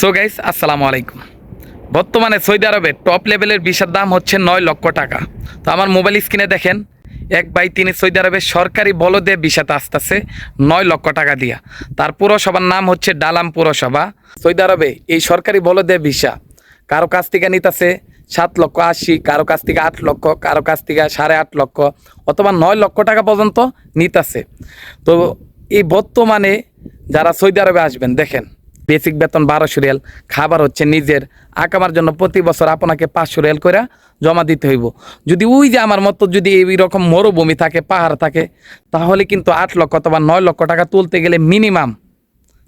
So guys আসসালামু আলাইকুম। বর্তমানে সৌদি আরবে টপ লেভেলের ভিসার দাম হচ্ছে নয় লক্ষ টাকা। তো আমার মোবাইল স্ক্রিনে দেখেন, এক বাই তিনি সৌদি আরবের সরকারি বলদে ভিসাতে আসতেছে নয় লক্ষ টাকা দিয়া। তার পুরসভার নাম হচ্ছে ডালাম পুরসভা। সৌদি আরবে এই সরকারি বলদে ভিসা কারও কাছ থেকে নিতেছে সাত লক্ষ আশি, কারও কাছ থেকে আট লক্ষ, কারও কাছ থেকে সাড়ে আট লক্ষ অথবা নয় লক্ষ টাকা পর্যন্ত নিতেছে। তো এই বর্তমানে যারা সৌদি আরবে আসবেন, দেখেন বেসিক বেতন বারোশো রিয়াল, খাবার হচ্ছে নিজের। আকামার জন্য প্রতি বছর আপনাকে পাঁচশো রিয়াল করে জমা দিতে হইব। যদি ওই যে আমার মতো যদি এই রকম মরুভূমি থাকে, পাহাড় থাকে, তাহলে কিন্তু আট লক্ষ অথবা নয় লক্ষ টাকা তুলতে গেলে মিনিমাম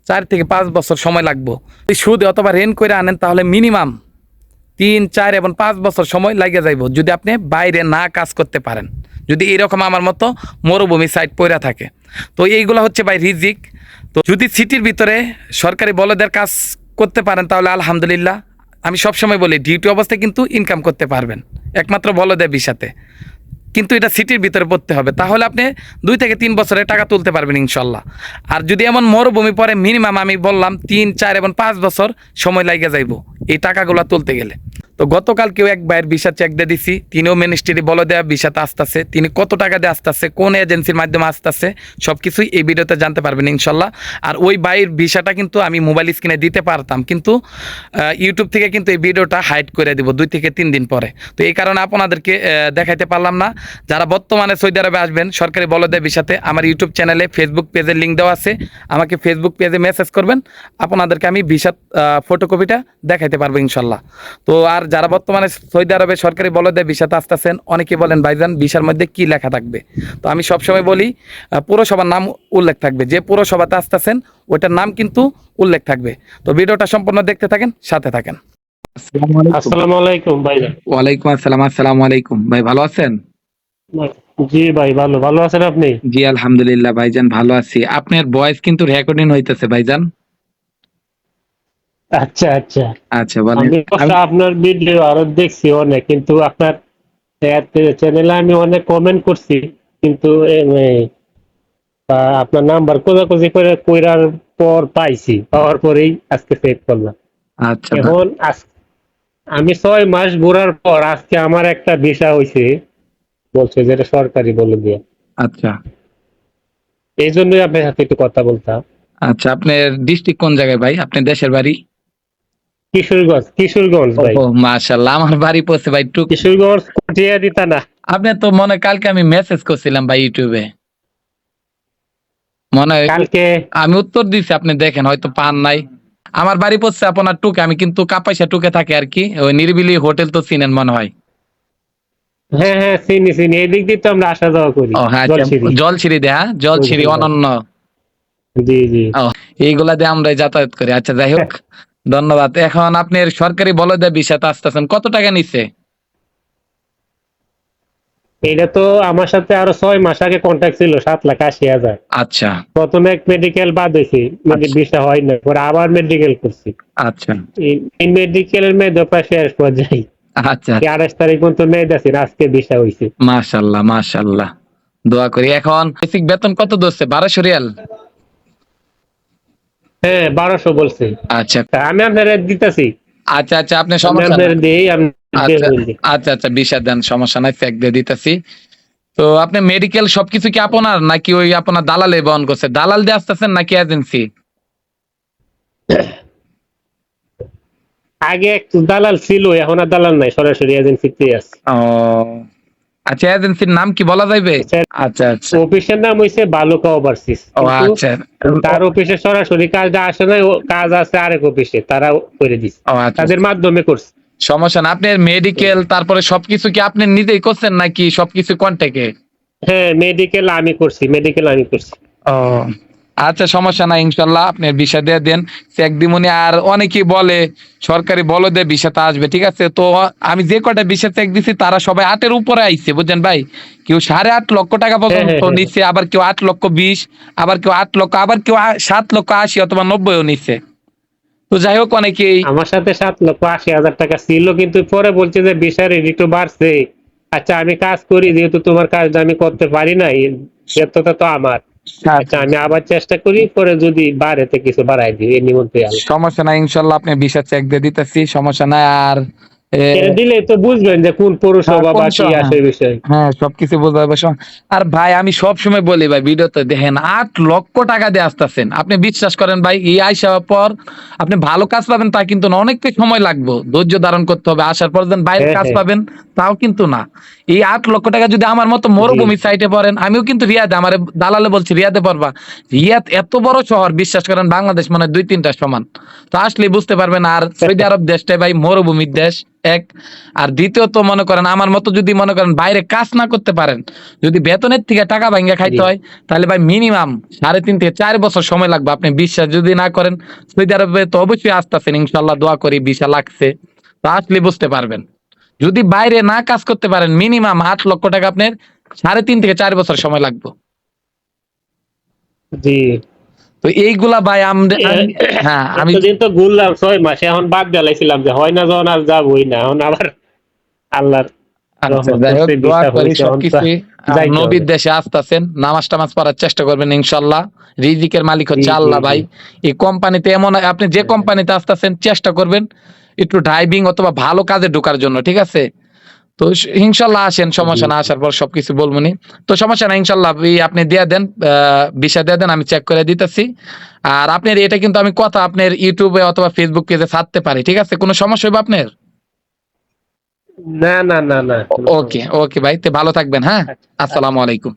চার থেকে পাঁচ বছর সময় লাগবো। যদি সুদ অথবা রেন করে আনেন, তাহলে মিনিমাম তিন, চার এবং পাঁচ বছর সময় লাগে যাইব, যদি আপনি বাইরে না কাজ করতে পারেন। যদি এরকম আমার মতো মরুভূমি সাইড পড়া থাকে। তো এইগুলো হচ্ছে ভাই রিজিক। তো যদি সিটির ভিতরে সরকারি বলদের কাজ করতে পারেন, তাহলে আলহামদুলিল্লাহ, আমি সবসময় বলি, ডিউটি অবস্থায় কিন্তু ইনকাম করতে পারবেন, একমাত্র বলদের বিষাতে। কিন্তু এটা সিটির ভিতরে পড়তে হবে, তাহলে আপনি দুই থেকে তিন বছরে টাকা তুলতে পারবেন ইনশাল্লাহ। আর যদি এমন মরুভূমি পরে মিনিমাম আমি বললাম তিন, চার এবং পাঁচ বছর সময় লাগে যাইব, এই টাকাগুলো তুলতে গেলে। তো গতকাল কেউ এক ভাইয়ের ভিসা চেক দিয়ে দিছি। তিনিও মিনিস্ট্রি বলে দেওয়া ভিসাতে আসতেছে। তিনি কত টাকা দিয়ে আসতেছে, কোন এজেন্সির মাধ্যমে আসতেছে সব কিছুই এই ভিডিওতে জানতে পারবেন ইনশাল্লাহ। আর ওই ভাইয়ের ভিসাটা কিন্তু আমি মোবাইল স্ক্রিনে দিতে পারতাম, কিন্তু ইউটিউব থেকে কিন্তু এই ভিডিওটা হাইড করে দিব দুই থেকে তিন দিন পরে। তো এই কারণে আপনাদেরকে দেখাইতে পারলাম না। যারা বর্তমানে সৌদি আরবে আসবেন, সরকারি বলদের বিষাতে আমার ইউটিউব চ্যানেলে ফেসবুক পেজের লিঙ্ক দেওয়া আছে। আমাকে ফেসবুক পেজে মেসেজ করবেন। আপনাদেরকে আমি ভিসা ফটোকপিটা দেখাইতে পারব ইনশাল্লাহ। তো আর যারা বর্তমানে সৌদি আরবে সরকারি বলদের ভিসাতে আসতেছেন অনেকে বলেন ভাইজান ভিসার মধ্যে কি লেখা থাকবে? তো আমি সবসময় বলি পুরসভার নাম উল্লেখ থাকবে। যে পুরসভাতে আসতেছেন ওইটার নাম কিন্তু উল্লেখ থাকবে। তো ভিডিওটা সম্পূর্ণ দেখতে থাকেন সাথে থাকেন। আসসালামু আলাইকুম। ভাই ওয়ালাইকুম আসসালাম আসসালামু আলাইকুম। ভাই ভালো আছেন? জি ভাই ভালো। ভালো আছেন আপনি? জি আলহামদুলিল্লাহ ভাইজান ভালো আছি। আপনার ভয়েস কিন্তু রেকর্ডিং হইতেছে ভাইজান। আচ্ছা আচ্ছা। আচ্ছা বলেন আমি আপনার ভিডিও আরও দেখছি অনেক কিন্তু আপনার চ্যানেলে আমি অনেক কমেন্ট করছি কিন্তু আপনার নাম্বার খোঁজাখুঁজি করে কইরার পর পাইছি পাওয়ার পরেই আজকে সেভ করলাম। আচ্ছা এখন আমি ছয় মাস ঘোরার পর আজকে আমার একটা ভিসা হয়েছে বলছে যেটা সরকারি বলে দিয়ে। আচ্ছা। এই জন্যই আপনার সাথে একটু কথা বলতাম। আচ্ছা আপনার ডিস্ট্রিক্ট কোন জায়গায় ভাই? আপনার দেশের বাড়ি? কিশোরগঞ্জ কিশোরগঞ্জ ভাই। মাশাআল্লাহ আমার বাড়ি পড়ছে ভাই টুক কিশোরগঞ্জ কটিয়া দিতা না আপনি তো মনে কালকে আমি মেসেজ করছিলাম ভাই ইউটিউবে। মনে কালকে আমি উত্তর দিছি আপনি দেখেন হয়তো পান নাই। আমার বাড়ি পড়ছে আপনার টুকে আমি কিন্তু কাপাইসা টুকে থাকি আর কি। ওই নিরিবিলি হোটেল তো চিনেন মনে হয়। হ্যাঁ হ্যাঁ চিনি চিনি। এই দিক দিয়ে তো আমরা আসা যাওয়া করি ও হ্যাঁ জলছিরি। জলছিরি দেয়া জলছিরি অনন্য। জি জি। এইগুলা দিয়ে আমরা যাতায়াত করি। আচ্ছা যাই হোক। ধন্যবাদ। এখন আপনি সরকারি বলদে বিষয়তে আসতেছেন কত টাকা নিচ্ছে? এটা তো আমার সাথে আরও ছয় মাস আগে কন্ট্যাক্ট ছিল সাত লাখ আশি হাজার। আচ্ছা। প্রথমে এক মেডিকেল বাদ হয়েছি আচ্ছা। বিষা হয় না পরে আবার মেডিকেল করছি। আচ্ছা। এই- মেডিকেলের মেয়েদের প্রায় শেষ পর্যায়ে। আচ্ছা। আঠাশ তারিখ পর্যন্ত মেয়ে আছে আজকে বিষা হয়েছে। মাশাল্লাহ মাশাল্লাহ। দোয়া করি। এখন বেসিক বেতন কত ধরছে? বারোশো রিয়াল? হ্যাঁ বারোশো বলছে। আচ্ছা। আমি আপনার দিতেছি। আচ্ছা আচ্ছা আপনি সমস্যা আচ্ছা আচ্ছা আচ্ছা বিষয় দেন সমস্যা নাই চেক দিয়ে দিতেছি। তো আপনি মেডিকেল সবকিছু কি আপনার নাকি ওই আপনার দালালে বহন করছে? দালাল দিয়ে আসতেছেন নাকি এজেন্সি আগে দালাল ছিল এখন আর দালাল নাই সরাসরি এজেন্সিতে আছে। ও আচ্ছা এজেন্সির নাম কি বলা যাইবে? আচ্ছা আচ্ছা অফিসের নাম হইছে বালুকা ওভারসিস ও আচ্ছা। তার অফিসে সরাসরি কাজটা আসে না কাজ আছে আরেক অফিসে তারা করে দিচ্ছে আচ্ছা তাদের মাধ্যমে করছে। সমস্যা না আপনি মেডিকেল তারপরে সবকিছু কি আপনি নিজেই করছেন নাকি সবকিছু কন্ট্যাক্টে হ্যাঁ মেডিকেল আমি করছি মেডিকেল আমি করছি। ও আচ্ছা সমস্যা নাই ইনশাল্লাহ আপনি বিষয় দিয়ে দেন। চেক দিমুনি আর অনেকেই বলে সরকারি বলো দে বিষয়টা আসবে ঠিক আছে? তো আমি যে কটা বিষয় চেক দিছি তারা সবাই আটের উপরে আইছে বুঝছেন ভাই? কেউ সাড়ে আট লক্ষ টাকা পর্যন্ত হ্যাঁ, হ্যাঁ। নিচ্ছে আবার কেউ আট লক্ষ বিশ আবার কেউ আট লক্ষ আবার কেউ সাত লক্ষ আশি অথবা নব্বইও নিচ্ছে তো যাই হোক অনেকেই আমার সাথে সাত লক্ষ আশি হাজার টাকা ছিল কিন্তু পরে বলছে যে বিষয় একটু বাড়ছে। আচ্ছা আমি কাজ করি যেহেতু তোমার কাজটা আমি করতে পারি না এই দায়িত্বটা তো আমার। আচ্ছা আমি আবার চেষ্টা করি পরে যদি বাড়েতে কিছু বাড়াই দিই এর নিমন্ত্রণ সমস্যা নাই ইনশাল্লাহ আপনি ভিসা চেক দিয়ে দিতেছি সমস্যা নাই আর দিলে তো বুঝবেন যে কোন পৌরসভা হ্যাঁ, বা কি আসে এই হ্যাঁ সবকিছু পারব সব- আর ভাই আমি সব সময় বলি ভাই ভিডিওতে দেখেন আট লক্ষ টাকা দিয়ে আসতেছেন। আপনি বিশ্বাস করেন ভাই এই আইসা পর আপনি ভালো কাজ পাবেন তা কিন্তু না অনেকটা সময় লাগবে। ধৈর্য ধারণ করতে হবে আসার পর যেন বাইরে হ্যাঁ, কাজ হ্যাঁ। পাবেন তাও কিন্তু না। এই আট লক্ষ টাকা যদি আমার মতো মরুভূমি সাইটে পড়েন আমিও কিন্তু রিয়াদে আমার দালালে বলছি রিয়াদে পড়বা। রিয়াদ এত বড় শহর বিশ্বাস করেন বাংলাদেশ মানে দুই তিনটা সমান। তো আসলে বুঝতে পারবেন আর সৌদি আরব দেশটা ভাই মরুভূমির দেশ এক। আর দ্বিতীয়ত মনে করেন আমার মতো যদি মনে করেন বাইরে কাজ না করতে পারেন যদি বেতনের থেকে টাকা ভাঙ্গা খাইতে হয় তাহলে ভাই মিনিমাম সাড়ে তিন থেকে চার বছর সময় লাগবে। আপনি বিশ্বাস যদি না করেন সৌদি আরবে তো অবশ্যই আসতেছেন ইনশাল্লাহ দোয়া করি ভিসা লাগছে। তো আসলে বুঝতে পারবেন। যদি বাইরে না কাজ করতে পারেন মিনিমাম আট লক্ষ টাকা আপনার সাড়ে তিন থেকে চার বছর সময় লাগবে। জি। তো এইগুলা ভাই আমরা হ্যাঁ আমি তো ঘুরলাম ছয় মাসে এখন বাদ দিলাইছিলাম যে হয় না যখন আর যাবই না এখন আবার আল্লাহর আচ্ছা। নবীর দেশে আসতেছেন নামাজ টামাজ পড়ার চেষ্টা করবেন ইনশাল্লাহ রিজিকের মালিক হচ্ছে আল্লাহ ভাই। এই কোম্পানিতে এমন আপনি যে কোম্পানিতে আসতেছেন চেষ্টা করবেন একটু ড্রাইভিং অথবা ভালো কাজে ঢোকার জন্য ঠিক আছে? তো ইনশাল্লাহ আসেন সমস্যা না আসার পর সবকিছু বলব নি। তো সমস্যা না ইনশাল্লাহ আপনি দিয়ে দেন বিষয় দিয়ে দেন আমি চেক করে দিতেছি। আর আপনার এটা কিন্তু আমি কথা আপনার ইউটিউবে অথবা ফেসবুক পেজে ছাড়তে পারি ঠিক আছে? কোনো সমস্যা হবে আপনার? না না না না ওকে ওকে ভাই তো ভালো থাকবেন হ্যাঁ? আসসালামু আলাইকুম।